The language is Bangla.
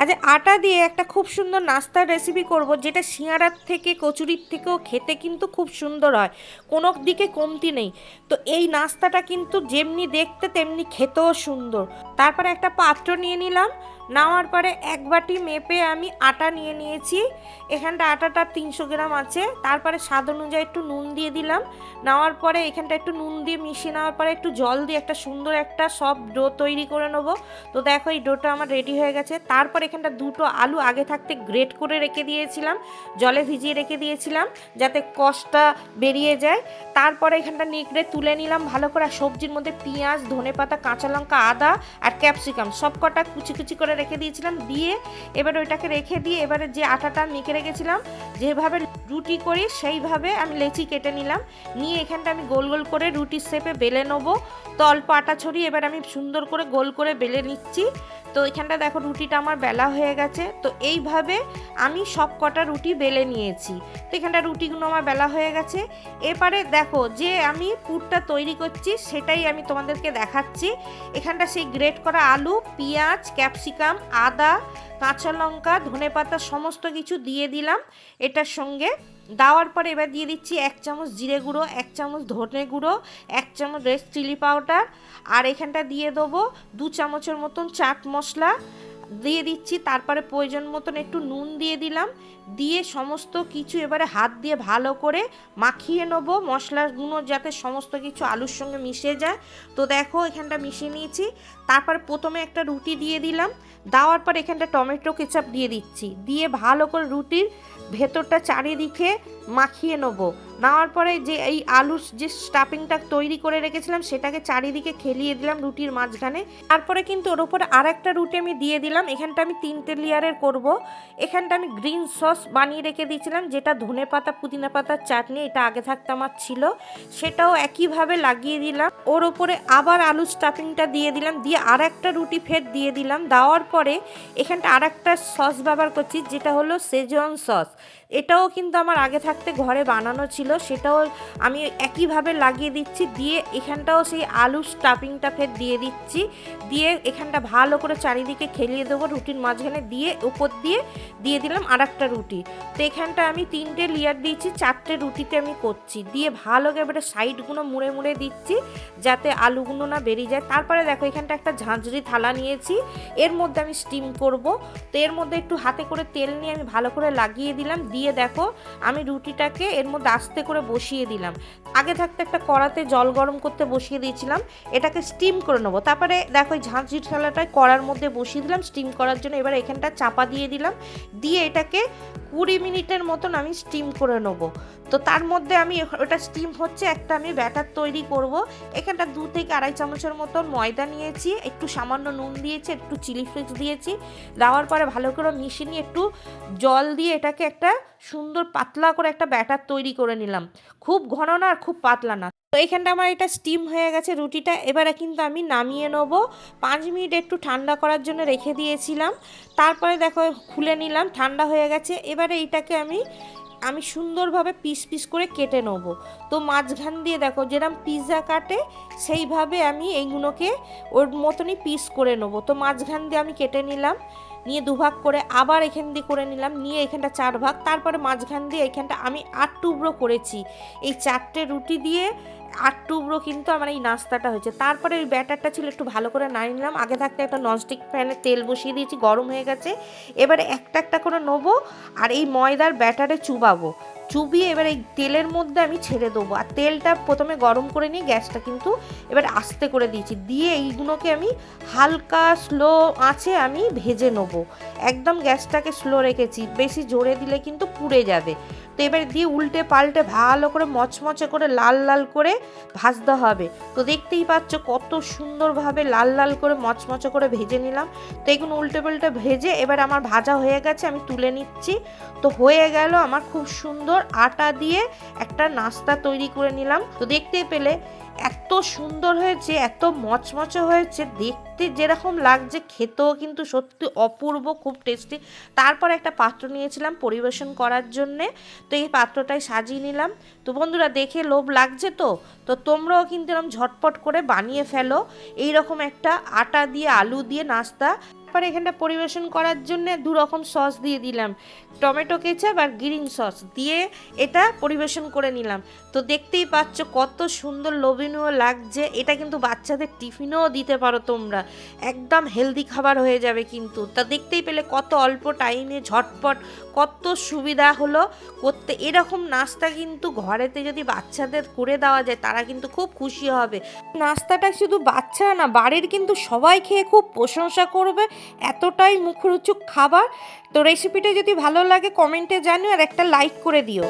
আজ আটা দিয়ে একটা খুব সুন্দর নাস্তার রেসিপি করব, যেটা সিঙ্গারার থেকে, কচুরির থেকেও খেতে কিন্তু খুব সুন্দর হয়। কোনো দিকে কমতি নেই। তো এই নাস্তাটা কিন্তু যেমনি দেখতে তেমনি খেতেও সুন্দর। তারপরে একটা পাত্র নিয়ে নিলাম। নেওয়ার পরে এক বাটি মেপে আমি আটা নিয়ে নিয়েছি। এখানটা আটাটা তিনশো গ্রাম আছে। তারপরে স্বাদ অনুযায়ী একটু নুন দিয়ে দিলাম। নেওয়ার পরে এখানটা একটু নুন দিয়ে মিশিয়ে নেওয়ার পরে একটু জল দিয়ে একটা সুন্দর একটা সব ডো তৈরি করে নেব। তো দেখো এই ডোটা আমার রেডি হয়ে গেছে। তারপর এখানটা দুটো আলু আগে থাকতে গ্রেট করে রেখে দিয়েছিলাম। জলে ভিজিয়ে রেখে দিয়েছিলাম যাতে কষটা বেরিয়ে যায়। তারপরে এখানটা নিকড়ে তুলে নিলাম ভালো করে। সবজির মধ্যে পেঁয়াজ, ধনেপাতা, কাঁচা লঙ্কা, আদা আর ক্যাপসিকাম সব কটা কুচি কুচি করে রেখে দিয়েছিলাম, দিয়ে এবার ওইটাকে রেখে দিয়ে এবারে যে আটাটা মেখে রেখেছিলাম, যেভাবে রুটি করি সেইভাবে আমি লেচি কেটে নিলাম। নিয়ে এখানটা আমি গোল গোল করে রুটির শেপে বেলে নেব। তো অল্প আটা ছড়িয়ে এবার আমি সুন্দর করে গোল করে বেলে নিচ্ছি। তো এখানটা দেখো, রুটিটা আমার বেলা হয়ে গেছে। তো এইভাবে আমি সব কটা রুটি বেলে নিয়েছি। তো এখানটা রুটিগুলো আমার বেলা হয়ে গেছে। এবারে দেখো, যে আমি পুরটা তৈরি করছি, সেটাই আমি তোমাদেরকে দেখাচ্ছি। এখানটা সেই গ্রেট করা আলু, পেঁয়াজ, ক্যাপসিকাম, আদা, কাঁচা লঙ্কা, ধনেপাতা, সমস্ত কিছু দিয়ে দিলাম এটার সঙ্গে। দেওয়ার পরে এবার দিয়ে দিচ্ছি এক চামচ জিরে গুঁড়ো, এক চামচ ধনে গুঁড়ো, এক চামচ রেড চিলি পাউডার আর এখানটা দিয়ে দেবো দু চামচের মতন চাট মশলা। দিয়ে দিচ্ছি, তারপরে প্রয়োজন মতন একটু নুন দিয়ে দিলাম। দিয়ে সমস্ত কিছু এবারে হাত দিয়ে ভালো করে মাখিয়ে নেব। মশলাগুলো যাতে সমস্ত কিছু আলুর সঙ্গে মিশে যায়। তো দেখো, এখানটা মিশিয়ে নিয়েছি। তারপর প্রথমে একটা রুটি দিয়ে দিলাম। দেওয়ার পর এখানটা টমেটো কেচাপ দিয়ে দিচ্ছি। দিয়ে ভালো করে রুটির ভেতরটা চারিদিকে মাখিয়ে নেব। নেওয়ার পরে যে এই আলুর যে স্টাফিংটা তৈরি করে রেখেছিলাম, সেটাকে চারিদিকে খেলিয়ে দিলাম রুটির মাঝখানে। তারপরে কিন্তু ওর উপরে আর একটা রুটি আমি দিয়ে দিলাম। এখানটা আমি তিনটে লেয়ারের করব। এখানটা আমি গ্রিন সস বানিয়ে রেখে দিয়েছিলাম, যেটা ধনে পাতা, পুদিনা পাতার চাটনি, এটা আগে থাকতে আমার ছিল। সেটাও একইভাবে লাগিয়ে দিলাম। ওর ওপরে আবার আলু স্টাফিংটা দিয়ে দিলাম, দিয়ে আর একটা রুটি ফের দিয়ে দিলাম। দেওয়ার পরে এখানটা আর একটা সস ব্যবহার করছি, যেটা হলো সেজন সস এটাও কিন্তু আমার আগে থাকতে ঘরে বানানো ছিল, সেটাও আমি একইভাবে লাগিয়ে দিচ্ছি, দিয়ে এখানটাও সেই আলু স্টাফিংটা ফের দিয়ে দিচ্ছি। দিয়ে এখানটা ভালো করে চারিদিকে খেলিয়ে দেবো রুটির মাঝখানে, দিয়ে উপর দিয়ে দিয়ে দিলাম আর একটা রুটি। তো এখানটা আমি তিনটে লেয়ার দিয়েছি, চারটে রুটিতে আমি করছি। দিয়ে ভালো করে সাইডগুলো মুড়ে মুড়ে দিচ্ছি, যাতে আলুগুলো না বেরিয়ে যায়। তারপরে দেখো এখানটা একটা ঝাঁঝরি থালা নিয়েছি। এর মধ্যে আমি স্টিম করব। তো এর মধ্যে একটু হাতে করে তেল নিয়ে আমি ভালো করে লাগিয়ে দিলাম। দিয়ে দেখো, আমি রুটিটাকে এর মধ্যে আস্তে করে বসিয়ে দিলাম। আগে থাকতে একটা কড়াতে জল গরম করতে বসিয়ে দিয়েছিলাম। এটাকে স্টিম করে নেব। তারপরে দেখো ঝাঁঝরি থালাটায় কড়ার মধ্যে বসিয়ে দিলাম। স্টিম করার জন্য এবার এখানটা চাপা দিয়ে দিলাম। দিয়ে এটাকে কুড়ি মিনিটের মতন আমি স্টিম করে নেব। তো তার মধ্যে আমি ওটা স্টিম হচ্ছে একটা আমি ব্যাটার তৈরি করব। এখানটা দু থেকে আড়াই চামচের মতন ময়দা নিয়েছি, একটু সামান্য নুন দিয়েছি, একটু চিলি ফ্লেক্স দিয়েছি। দেওয়ার পরে ভালো করে মিশিয়ে নিয়ে একটু জল দিয়ে এটাকে একটা সুন্দর পাতলা করে একটা ব্যাটার তৈরি করে নিলাম। খুব ঘন না আর খুব পাতলা না। তো এখানটা আমার এটা স্টিম হয়ে গেছে রুটিটা। এবারে কিন্তু আমি নামিয়ে নেব। পাঁচ মিনিট একটু ঠান্ডা করার জন্য রেখে দিয়েছিলাম। তারপরে দেখো, খুলে নিলাম। ঠান্ডা হয়ে গেছে। এবারে এইটাকে আমি আমি সুন্দরভাবে পিস পিস করে কেটে নেব। তো মাঝখান দিয়ে দেখো যেরকম পিৎজা কাটে, সেইভাবে আমি এইগুলোকে ওর মতনই পিস করে নেব। তো মাঝখান দিয়ে আমি কেটে নিলাম। নিয়ে দুভাগ করে আবার এখান দিয়ে করে নিলাম। নিয়ে এখানটা চার ভাগ, তারপরে মাঝখান দিয়ে এখানটা আমি আট টুকরো করেছি। এই চারটে রুটি দিয়ে আট টুকরো কিন্তু আমার এই নাস্তাটা হয়েছে। তারপরে ওই ব্যাটারটা ছিল একটু ভালো করে নাড়িয়ে নিলাম। আগে থাকতে একটা ননস্টিক প্যানে তেল বসিয়ে দিয়েছি, গরম হয়ে গেছে। এবারে একটা একটা করে নেব আর এই ময়দার ব্যাটারে চুবাবো। চুবিয়ে এবার এই তেলের মধ্যে আমি ছেড়ে দেবো। আর তেলটা প্রথমে গরম করে নিয়ে গ্যাসটা কিন্তু এবার আস্তে করে দিয়েছি। দিয়ে এইগুলোকে আমি হালকা স্লো আঁচে আমি ভেজে নেব। একদম গ্যাসটাকে স্লো রেখেছি। বেশি জোরে দিলে কিন্তু পুড়ে যাবে। তো এবার দিয়ে উল্টে পাল্টে ভালো করে মচমচে করে লাল লাল করে ভাজতে হবে। তো দেখতেই পাচ্ছ কত সুন্দরভাবে লাল লাল করে মচমচে করে ভেজে নিলাম। তো এগুলো উল্টে পাল্টে ভেজে এবার আমার ভাজা হয়ে গেছে, আমি তুলে নিচ্ছি। তো হয়ে গেল আমার খুব সুন্দর আটা দিয়ে একটা নাস্তা তৈরি করে নিলাম। তো দেখতেই পেলে এত সুন্দর হয়েছে, এত মচমচে হয়েছে, দেখতে যেরকম লাগছে, খেতেও কিন্তু সত্যি অপূর্ব, খুব টেস্টি তারপর একটা পাত্র নিয়েছিলাম পরিবেশন করার জন্যে, তো এই পাত্রটাই সাজিয়ে নিলাম। তো বন্ধুরা, দেখে লোভ লাগছে তো? তো তোমরাও কিন্তু এরকম ঝটপট করে বানিয়ে ফেলো। এই রকম একটা আটা দিয়ে, আলু দিয়ে নাস্তা এরপর এখানটা পরিবেশন করার জন্য দু রকম সস দিয়ে দিলাম। টমেটো কেচাপ আর গ্রিন সস দিয়ে এটা পরিবেশন করে নিলাম। তো দেখতেই পাচ্ছ কত সুন্দর লোভনীয় লাগছে। এটা কিন্তু বাচ্চাদের টিফিনেও দিতে পারো তোমরা। একদম হেলদি খাবার হয়ে যাবে কিন্তু। তা দেখতেই পেলে কত অল্প টাইমে ঝটপট কত সুবিধা হলো করতে। এরকম নাস্তা কিন্তু ঘরেতে যদি বাচ্চাদের করে দেওয়া যায়, তারা কিন্তু খুব খুশি হবে। নাস্তাটা শুধু বাচ্চা না, বাড়ির কিন্তু সবাই খেয়ে খুব প্রশংসা করবে। এতটাই মুখরোচক খাবার? তো রেসিপিটা যদি ভালো লাগে কমেন্টে জানিও আর একটা লাইক করে দিও।